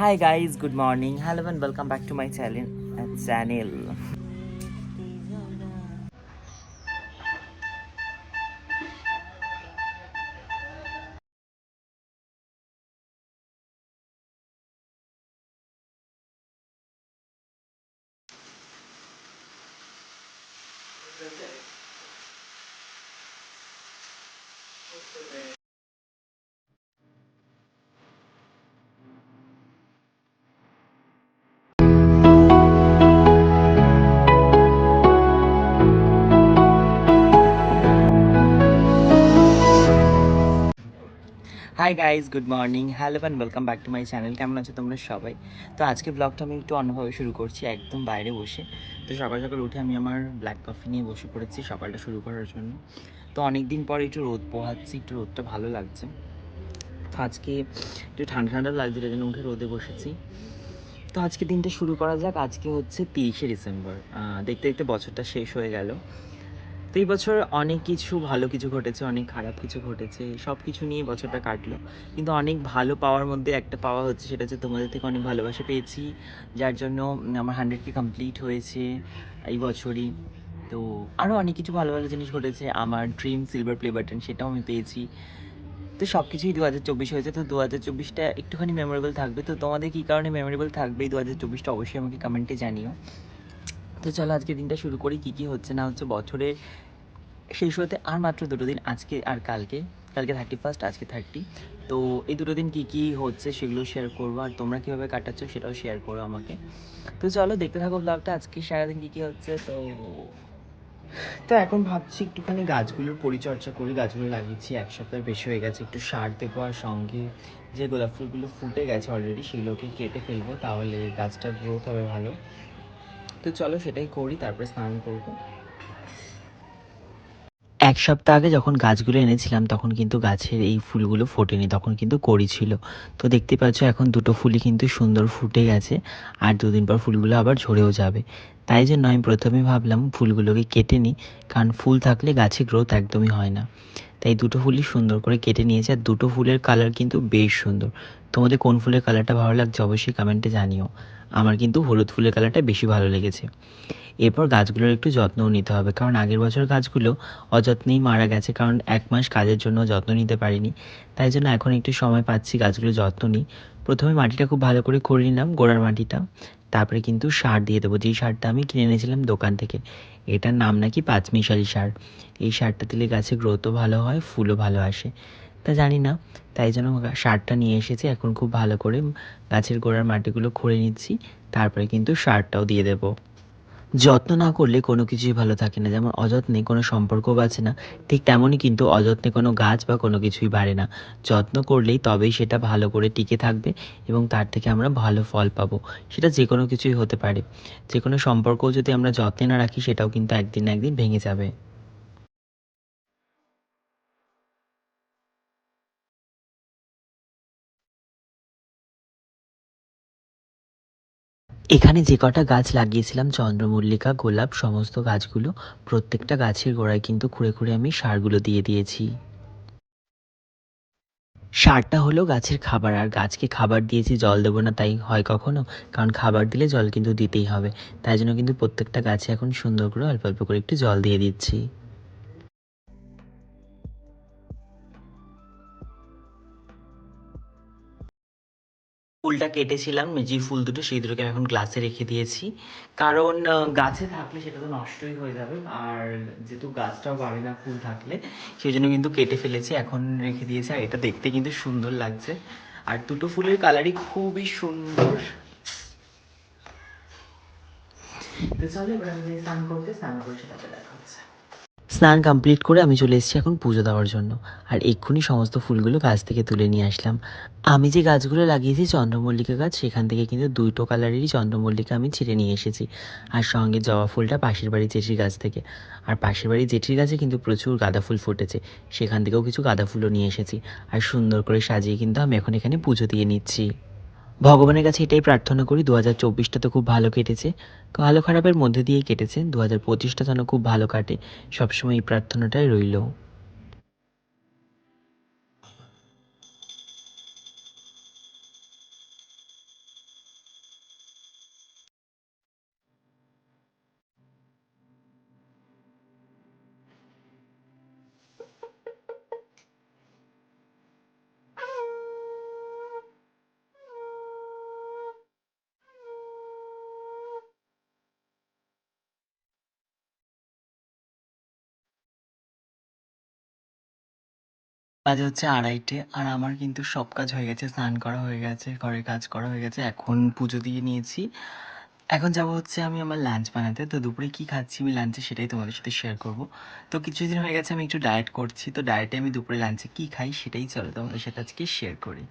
Hi guys, good morning. Hello and welcome back to my channel hi guys good morning hello and welcome back to my channel কেমন আছো তোমরা সবাই? তো আজকে ব্লগটা আমি একটু অন্যভাবে শুরু করছি, একদম বাইরে বসে। তো সকাল সকাল উঠে আমি আমার ব্ল্যাক কফি নিয়ে বসে পড়েছি সকালটা শুরু করার জন্য। তো অনেক দিন পর একটু রোদ পোহাচ্ছি, একটু রোদটা ভালো লাগছে। তো আজকে একটু ঠান্ডা ঠান্ডা লাগছে জন্য উঠে রোদে বসেছি। তো আজকে দিনটা শুরু করা যাক। আজকে হচ্ছে তিরিশে ডিসেম্বর। দেখতে দেখতে বছরটা শেষ হয়ে গেল। তো এই বছর অনেক কিছু ভালো কিছু ঘটেছে, অনেক খারাপ কিছু ঘটেছে সব কিছু নিয়ে বছরটা কাটলো। কিন্তু অনেক ভালো পাওয়ার মধ্যে একটা পাওয়া হচ্ছে, সেটা হচ্ছে তোমাদের থেকে অনেক ভালোবাসা পেয়েছি, যার জন্য আমার হান্ড্রেডকে কমপ্লিট হয়েছে এই বছরই। তো আরও অনেক কিছু ভালো ভালো জিনিস ঘটেছে, আমার ড্রিম সিলভার প্লে বাটন সেটাও আমি পেয়েছি। তো সব কিছুই দু হাজার চব্বিশ হয়েছে, তো দু হাজার চব্বিশটা একটুখানি মেমোরেবল থাকবে। তো তোমাদের কী কারণে মেমোরেবল থাকবে দু হাজার চব্বিশটা অবশ্যই আমাকে কমেন্টে জানিও। তো চলো আজকে দিনটা শুরু করি, কী কী হচ্ছে না হচ্ছে বছরের শেষ হতে আর মাত্র দুটো দিন, আজকে আর কালকে। কালকে থার্টি ফার্স্ট আজকে থার্টি তো এই দুটো দিন কী কী হচ্ছে সেগুলো শেয়ার করব, আর তোমরা কীভাবে কাটাচ্ছ সেটাও শেয়ার করো আমাকে। তো চলো দেখতে থাকো ব্লগটা আজকে সারাদিন কী কী হচ্ছে, তো তো এখন ভাবছি একটুখানি গাছগুলোর পরিচর্যা করি, গাছগুলো লাগিয়েছি, এক সপ্তাহ বেশি হয়ে গেছে, একটু সার দেবো আর সঙ্গে যে গোলাপ ফুলগুলো ফুটে গেছে অলরেডি সেগুলোকে কেটে ফেলব, তাহলে গাছটার গ্রোথ হবে ভালো। তো চলো সেটাই করি, তারপরে স্নান করব। এক সপ্তাহ আগে যখন গাছগুলো এনেছিলাম, তখন কিন্তু গাছের এই ফুলগুলো ফোটেনি, তখন কিন্তু কড়ি ছিল। তো দেখতে পাচ্ছ এখন দুটো ফুলই কিন্তু সুন্দর ফুটে গেছে, আর দুদিন পর ফুলগুলো আবার ঝরেও যাবে। তাই জন্য আমি প্রথমে ভাবলাম ফুলগুলোকে কেটে নিই, কারণ ফুল থাকলে গাছে গ্রোথ একদমই হয় না। তাই দুটো ফুলই সুন্দর করে কেটে নিয়েছে, আর দুটো ফুলের কালার কিন্তু বেশ সুন্দর। তোমাদের কোন ফুলের কালারটা ভালো লাগছে অবশ্যই কমেন্টে জানিও। আমার কিন্তু হলুদ ফুলের কালারটা বেশি ভালো লেগেছে। এরপর গাছগুলোর একটু যত্নও নিতে হবে, কারণ আগের বছর গাছগুলো অযত্নেই মারা গেছে, কারণ এক মাস কাজের জন্য যত্ন নিতে পারিনি। তাই জন্য এখন একটু সময় পাচ্ছি গাছগুলোর যত্ন নিই। প্রথমে মাটিটা খুব ভালো করে করে নিলাম গোড়ার মাটিটা। তারপরে কিন্তু সার দিয়ে দেবো। যেই সারটা আমি কিনে এনেছিলাম দোকান থেকে এটার নাম নাকি পাঁচমিশালি সার। এই সারটা দিলে গাছে গ্রোথও ভালো হয়, ফুলও ভালো আসে। তা জানি না, তাই জন্য সারটা নিয়ে এসেছি, এখন খুব ভালো করে গাছের গোড়ার মাটিগুলো খুঁড়ে নিচ্ছি, তারপরে কিন্তু সারটাও দিয়ে দেবো। যত্ন না করলে কোনো কিছুই ভালো থাকে না। যেমন অযত্নে কোনো সম্পর্ক বাঁচে না, ঠিক তেমনই কিন্তু অযত্নে কোনো গাছ বা কোনো কিছুই বাড়ে না। যত্ন করলেই তবেই সেটা ভালো করে টিকে থাকবে এবং তার থেকে আমরা ভালো ফল পাবো। সেটা যে কোনো কিছুই হতে পারে। যে কোনো সম্পর্কও যদি আমরা যত্নে না রাখি, সেটাও কিন্তু একদিন না একদিন ভেঙে যাবে। এখানে যে কটা গাছ লাগিয়েছিলাম, চন্দ্রমল্লিকা, গোলাপ, সমস্ত গাছগুলো, প্রত্যেকটা গাছের গোড়ায় কিন্তু খুঁড়ে খুঁড়ে আমি সারগুলো দিয়ে দিয়েছি। সারটা হলো গাছের খাবার, আর গাছকে খাবার দিয়েছি, জল দেবো না তাই হয় কখনো, কারণ খাবার দিলে জল কিন্তু দিতেই হবে। তাই জন্য কিন্তু প্রত্যেকটা গাছে এখন সুন্দর করে অল্প অল্প করে একটু জল দিয়ে দিচ্ছি। ফুলটা কেটেছিলাম যে ফুল দুটো, সেই দুটোকে আমি এখন গ্লাসে রেখে দিয়েছি। কারণ গাছে থাকলে সেটা তো নষ্টই হয়ে যাবে, আর যেহেতু গাছটাও বাড়ে না ফুল থাকলে, সেই জন্য কিন্তু কেটে ফেলেছি, এখন রেখে দিয়েছি, আর এটা দেখতে কিন্তু সুন্দর লাগছে। আর দুটো ফুলের কালারই খুবই সুন্দর। তো চলো এবার আমি স্নান করতে, স্নান করে হচ্ছে স্নান কমপ্লিট করে আমি চলে এসেছি এখন পুজো দেওয়ার জন্য। আর এক্ষুনি সমস্ত ফুলগুলো গাছ থেকে তুলে নিয়ে আসলাম। আমি যে গাছগুলো লাগিয়েছি চন্দ্রমল্লিকা গাছ, সেখান থেকে কিন্তু দুইটো কালারেরই চন্দ্রমল্লিকা আমি ছিঁড়ে নিয়ে এসেছি। আর সঙ্গে জবা ফুলটা পাশের বাড়ির জেঠির গাছ থেকে। আর পাশের বাড়ির জেঠির গাছে কিন্তু প্রচুর গাঁদা ফুল ফুটেছে। সেখান থেকেও কিছু গাঁদা ফুলও নিয়ে এসেছি। আর সুন্দর করে সাজিয়ে কিন্তু আমি এখন এখানে পুজো দিয়ে নিচ্ছি। ভগবানের কাছে এটাই প্রার্থনা করি দু হাজার চব্বিশটা তো খুব ভালো কেটেছে। ভালো খারাপের মধ্যে দিয়ে কেটেছে দু হাজার পঁচিশটা যেন খুব ভালো কাটে। সবসময় এই প্রার্থনাটাই রইল। বাজে হচ্ছে আড়াইটে। আর আমার কিন্তু সব কাজ হয়ে গেছে, স্নান করা হয়ে গেছে, ঘরের কাজ করা হয়ে গেছে, এখন পুজো দিয়ে নিয়েছি। এখন যাব হচ্ছে আমি আমার লাঞ্চ বানাতে। তো দুপুরে কী খাচ্ছি আমি লাঞ্চে সেটাই তোমাদের সাথে শেয়ার করব। তো কিছুদিন হয়ে গেছে আমি একটু ডায়েট করছি। তো ডায়েটে আমি দুপুরে লাঞ্চে কী খাই সেটাই চলো তোমাদের সাথে আজকে শেয়ার করি।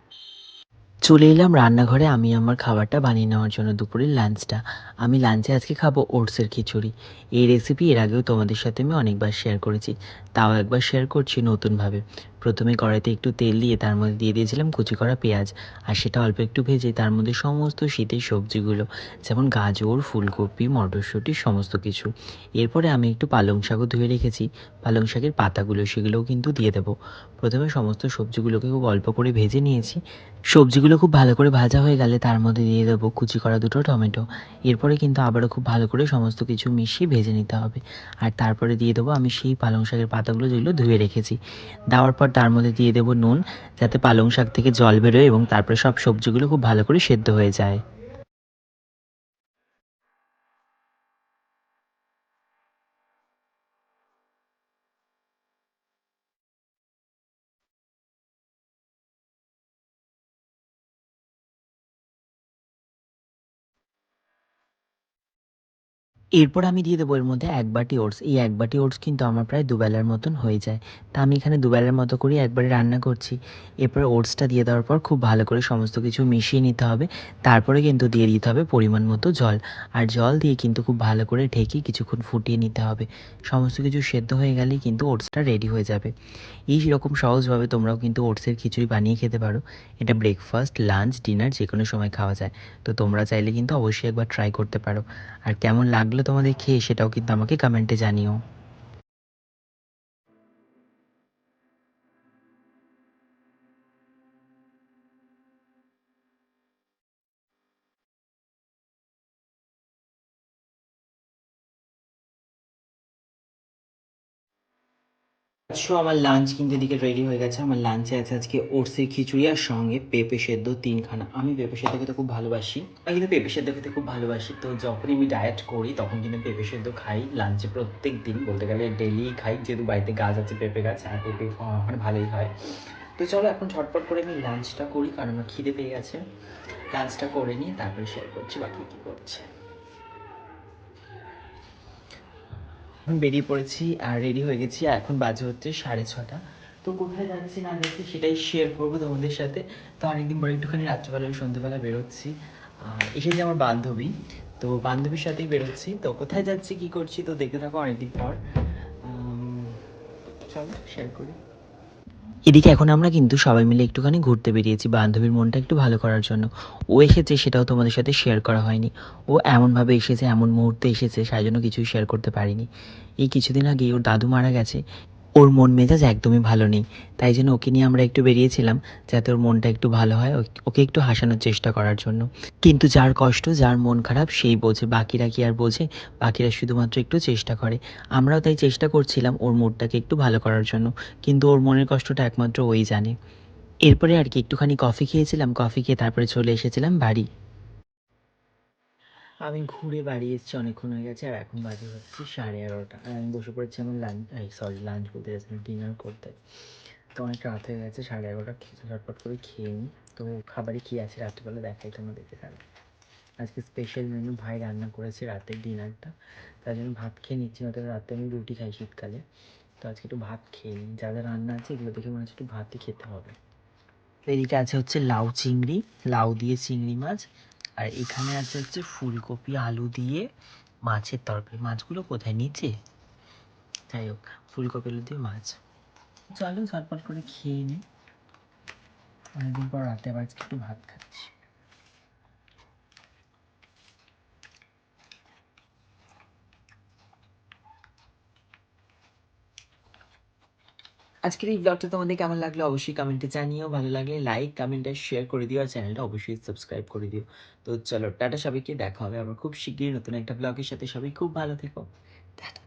চলে এলাম রান্নাঘরে। আমি আমার খাবারটা বানিয়ে নেওয়ার জন্য দুপুরের লাঞ্চটা আমি লাঞ্চে আজকে খাব ওটসের খিচুড়ি। এই রেসিপি এর আগেও তোমাদের সাথে আমি অনেকবার শেয়ার করেছি। তাও একবার শেয়ার করছি নতুনভাবে। প্রথমে কড়াইতে একটু তেল দিয়ে তার মধ্যে দিয়ে দিয়েছিলাম কুচি করা পেঁয়াজ, আর সেটা অল্প একটু ভেজে তার মধ্যে সমস্ত শীতের সবজিগুলো, যেমন গাজর, ফুলকপি, মটরশুঁটি, সমস্ত কিছু। এরপরে আমি একটু পালং শাকও ধুয়ে রেখেছি। পালং শাকের পাতাগুলো সেগুলোও কিন্তু দিয়ে দেবো। প্রথমে সমস্ত সবজিগুলোকে খুব অল্প করে ভেজে নিয়েছি। সবজিগুলো খুব ভালো করে ভাজা হয়ে গেলে তার মধ্যে দিয়ে দেবো কুচি করা দুটো টমেটো। এরপরে কিন্তু আবারও খুব ভালো করে সমস্ত কিছু মিশিয়ে ভেজে নিতে হবে। আর তারপরে দিয়ে দেবো আমি সেই পালং শাকের পাতাগুলো যেগুলো ধুয়ে রেখেছি। দেওয়ার পর তার মধ্যে দিয়ে দেবো নুন, যাতে পালং শাক থেকে জল বেরোয় এবং তারপরে সব সবজিগুলো খুব ভালো করে সেদ্ধ হয়ে যায়। এরপর আমি দিয়ে দেবো এর মধ্যে এক বাটি ওটস। এই এক বাটি ওটস কিন্তু আমার প্রায় দুবেলার মতন হয়ে যায়। তা আমি এখানে দুবেলার মতো করে একবারে রান্না করছি। এরপর ওটসটা দিয়ে দেওয়ার পর খুব ভালো করে সমস্ত কিছু মিশিয়ে নিতে হবে। তারপরে কিন্তু দিয়ে দিতে হবে পরিমাণ মতো জল। আর জল দিয়ে কিন্তু খুব ভালো করে ঢেকে কিছুক্ষণ ফুটিয়ে নিতে হবে। সমস্ত কিছু সেদ্ধ হয়ে গেলেই কিন্তু ওটসটা রেডি হয়ে যাবে। এই রকম সহজভাবে তোমরাও কিন্তু ওটসের খিচুড়ি বানিয়ে খেতে পারো। এটা ব্রেকফাস্ট লাঞ্চ ডিনার যে কোনো সময় খাওয়া যায়। তো তোমরা চাইলে কিন্তু অবশ্যই একবার ট্রাই করতে পারো। আর কেমন লাগল তোমাদের খেয়ে সেটাও কিন্তু আমাকে কমেন্টে জানিও। সো আমার লাঞ্চ কিন্তু এদিকে রেডি হয়ে গেছে। আমার লাঞ্চে আছে আজকে ওটসের খিচুড়ি আর সঙ্গে পেঁপে সেদ্ধ তিনখানা। আমি পেঁপে সেদ্ধ খেতে খুব ভালোবাসি। আমি কিন্তু পেঁপে সেদ্ধ খেতে খুব ভালোবাসি। তো যখনই আমি ডায়েট করি, তখন কিন্তু পেঁপে সেদ্ধ খাই লাঞ্চে প্রত্যেক দিন। বলতে গেলে ডেলি খাই। যেহেতু বাড়িতে গাছ আছে, পেঁপে গাছ, আর পেঁপে মানে ভালোই হয়। তো চলো এখন ঝটপট করে আমি লাঞ্চটা করি, কারণ আমার খিদে পেয়ে গেছে। লাঞ্চটা করে নিয়ে তারপরে শেয়ার করছি বাকি কী করছে। বেরিয়ে পড়েছি আর রেডি হয়ে গেছি। আর এখন বাজে হচ্ছে সাড়ে ছটা তো কোথায় যাচ্ছি না যাচ্ছি সেটাই শেয়ার করব তোমাদের সাথে। তো অনেকদিন পরে একটুখানি রাত্রেবেলা সন্ধ্যেবেলা বেরোচ্ছি। আর এসেছে আমার বান্ধবী। তো বান্ধবীর সাথেই বেরোচ্ছি। তো কোথায় যাচ্ছি, কি করছি, তো দেখে থাকো অনেকদিন পর। চলো শেয়ার করি। এদিকে এখন আমরা কিন্তু সবাই মিলে একটুখানি ঘুরতে বেরিয়েছি বান্ধবীর মনটা একটু ভালো করার জন্য। ও এসেছে সেটাও তোমাদের সাথে শেয়ার করা হয়নি। ও এমনভাবে এসেছে, এমন মুহূর্তে এসেছে সেই জন্য কিছুই শেয়ার করতে পারিনি। এই কিছুদিন আগে ওর দাদু মারা গেছে। ওর মন মেজাজ একদমই ভালো নেই। তাই জন্য ওকে নিয়ে আমরা একটু বেরিয়েছিলাম যাতে ওর মনটা একটু ভালো হয় ওকে একটু হাসানোর চেষ্টা করার জন্য। কিন্তু যার কষ্ট, যার মন খারাপ, সেই বোঝে, বাকিরা কি আর বোঝে? বাকিরা শুধুমাত্র একটু চেষ্টা করে। আমরাও তাই চেষ্টা করছিলাম ওর মুডটাকে একটু ভালো করার জন্য, কিন্তু ওর মনের কষ্টটা একমাত্র ওই জানে। এরপরে আর কি একটুখানি কফি খেয়েছিলাম, কফি খেয়ে তারপরে চলে এসেছিলাম বাড়ি। আমি ঘুরে বাড়ি এসেছি, অনেকক্ষণ হয়ে গেছে, আর এখন বাজে হচ্ছে সাড়ে এগারোটা। আর আমি বসে পড়েছি আমার লাঞ্চ সরি লাঞ্চ করতে যাচ্ছি ডিনার করতে। তো অনেক রাত হয়ে গেছে, সাড়ে এগারোটা খেতে ঝটপট করে খেয়ে নিই তো খাবারে কী আছে রাত্রিবেলা দেখাই তোমাদেরকে তাহলে আজকে স্পেশাল মেনু ভাই রান্না করেছে রাতের ডিনারটা তার জন্য ভাত খেয়ে নিচ্ছি নয়তো রাতে আমি রুটি খাই শীতকালে। তো আজকে একটু ভাত খেয়ে নিই যা যা রান্না আছে, এগুলো দেখে মনে হচ্ছে একটু ভাতই খেতে হবে। এদিকে আছে হচ্ছে লাউ চিংড়ি, লাউ দিয়ে চিংড়ি মাছ আর এখানে আছে হচ্ছে ফুলকপি, আলু দিয়ে মাছের তরকারি। মাছগুলো কোথায়? নিচে? যাই হোক, ফুলকপি, আলু দিয়ে মাছ। চলো ঝটপট করে খেয়ে নিই অনেকদিন পর রাতে আবার একটু ভাত খাচ্ছি। আজকের এই ব্লগটা তোমাদের কেমন লাগল অবশ্যই কমেন্টে জানিও। ভালো লাগলে লাইক কমেন্টে শেয়ার করে দিও আর চ্যানেলটা অবশ্যই সাবস্ক্রাইব করে দিও। তো চলো, টাটা সবাইকে, দেখা হবে আবার খুব শীঘ্রই নতুন একটা ব্লগের সাথে। সবাই খুব ভালো থেকো। টাটা।